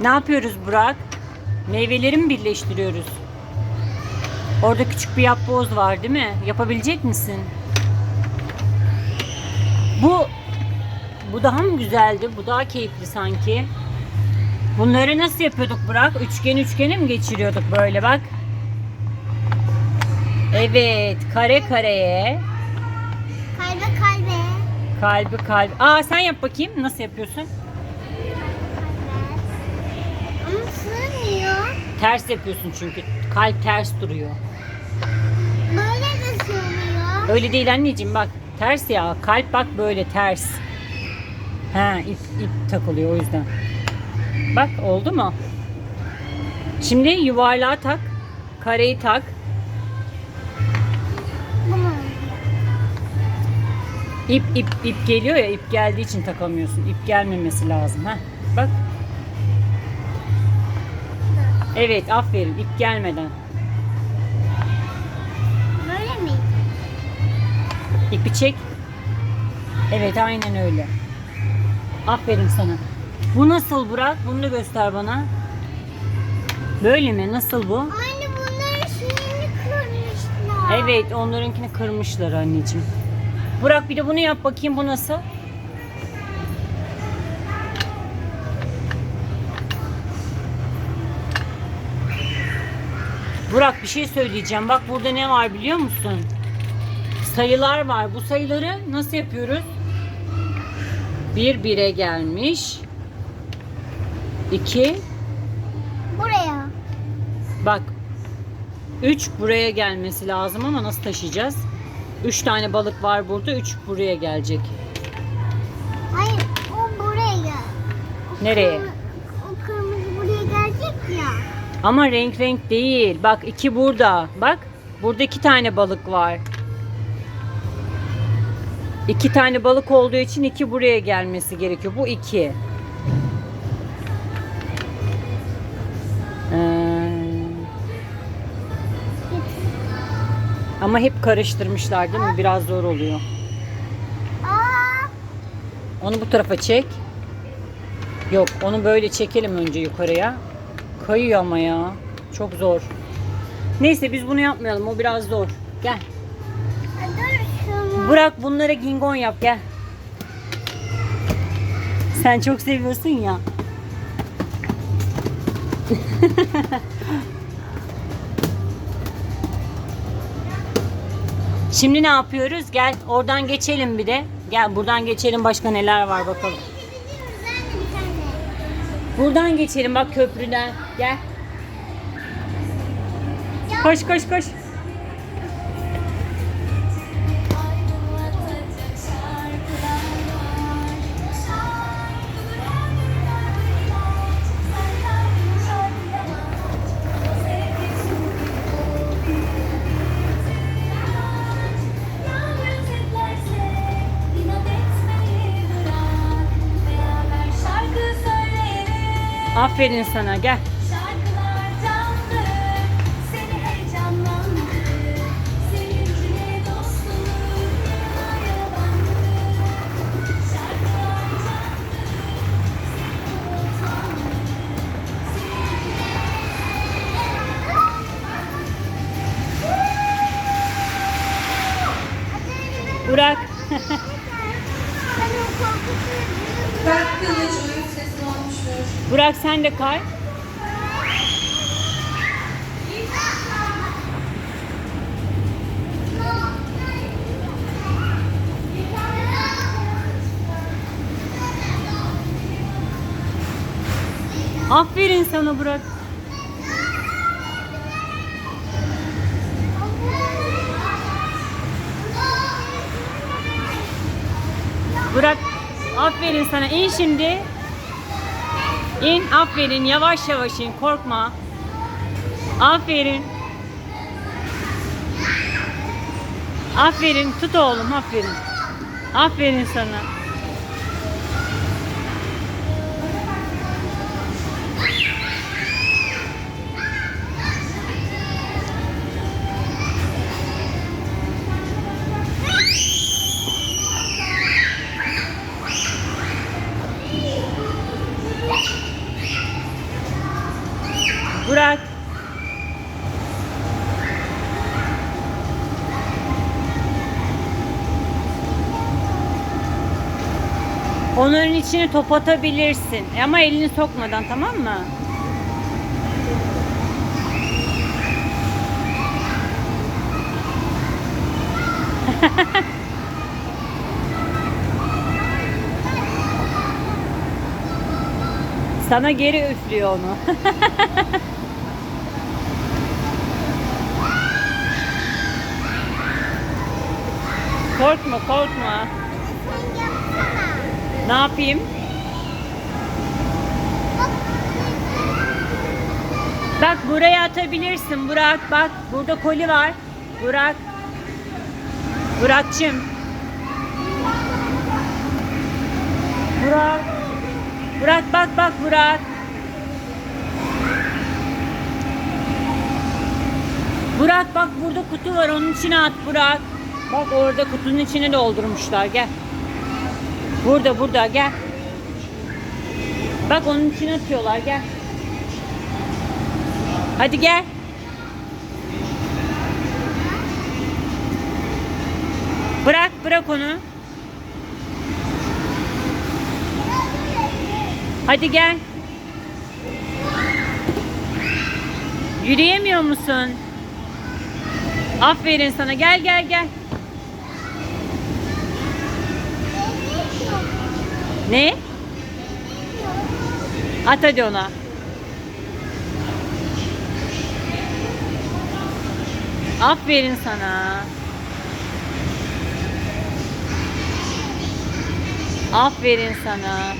Ne yapıyoruz Burak? Meyveleri mi birleştiriyoruz? Orada küçük bir yapboz var değil mi? Yapabilecek misin? Bu bu daha mı güzeldi? Bu daha keyifli sanki. Bunları nasıl yapıyorduk Burak? Üçgen üçgene mi geçiriyorduk böyle bak? Evet, kare kareye, Kalbe kalbe. kalbi kalbi. Aa sen yap bakayım. Nasıl yapıyorsun? Ama sığmıyor. Ters yapıyorsun çünkü. Kalp ters duruyor. Böyle de sığmıyor. Öyle değil anneciğim bak. Ters ya. Kalp bak böyle ters. Ha ip, ip takılıyor o yüzden. Bak oldu mu? Şimdi yuvarlağı tak. Kareyi tak. İp ip ip geliyor ya ip geldiği için takamıyorsun. İp gelmemesi lazım. ha. Evet aferin ip gelmeden. Böyle mi? İpi çek. Evet aynen öyle. Aferin sana. Bu nasıl Burak? Bunu da göster bana. Böyle mi? Nasıl bu? Anne bunların şeyini kırmışlar. Evet onlarınkini kırmışlar anneciğim. Burak bir de bunu yap bakayım bu nasıl? Burak bir şey söyleyeceğim. Bak burada ne var biliyor musun? Sayılar var. Bu sayıları nasıl yapıyoruz? Bir bire gelmiş. İki. Buraya. Bak 3 buraya gelmesi lazım ama nasıl taşıyacağız? 3 tane balık var burada. 3 buraya gelecek. Hayır o buraya. Nereye? kırmızı- O kırmızı buraya gelecek ya. Ama renk renk değil. Bak 2 burada. Bak burada 2 tane balık var. 2 tane balık olduğu için 2 buraya gelmesi gerekiyor. Bu 2. Ee, ama hep karıştırmışlar değil mi? Biraz zor oluyor. Onu bu tarafa çek. Yok onu böyle çekelim önce yukarıya. Kayıyor ama ya. Çok zor. Neyse biz bunu yapmayalım. O biraz zor. Gel. Bırak bunlara gingon yap gel. Sen çok seviyorsun ya. Şimdi ne yapıyoruz? Gel oradan geçelim bir de. Gel buradan geçelim başka neler var bakalım. Buradan geçelim bak köprüden. Gel. Koş koş koş. Aferin sana gel. Burak. Bak kılıç. Burak sen de kay. Aferin sana Burak. Burak aferin sana. İn şimdi. İn aferin yavaş yavaş in korkma. Aferin. Aferin tut oğlum aferin. Aferin sana. Burak. Onların içine top atabilirsin. Ama elini sokmadan tamam mı? Sana geri üflüyor onu. korkma korkma. Ne yapayım? Bak buraya atabilirsin Burak. Bak burada koli var. Burak. Burak'cığım. Burak. Burak bak bak Burak. Burak bak burada kutu var onun içine at Burak. Bak orada kutunun içine doldurmuşlar gel. Burada burada gel. Bak onun içine atıyorlar gel. Hadi gel. Bırak bırak onu. Hadi gel. Yürüyemiyor musun? Aferin sana. Gel gel gel. Ne? At hadi ona. Aferin sana. Aferin sana.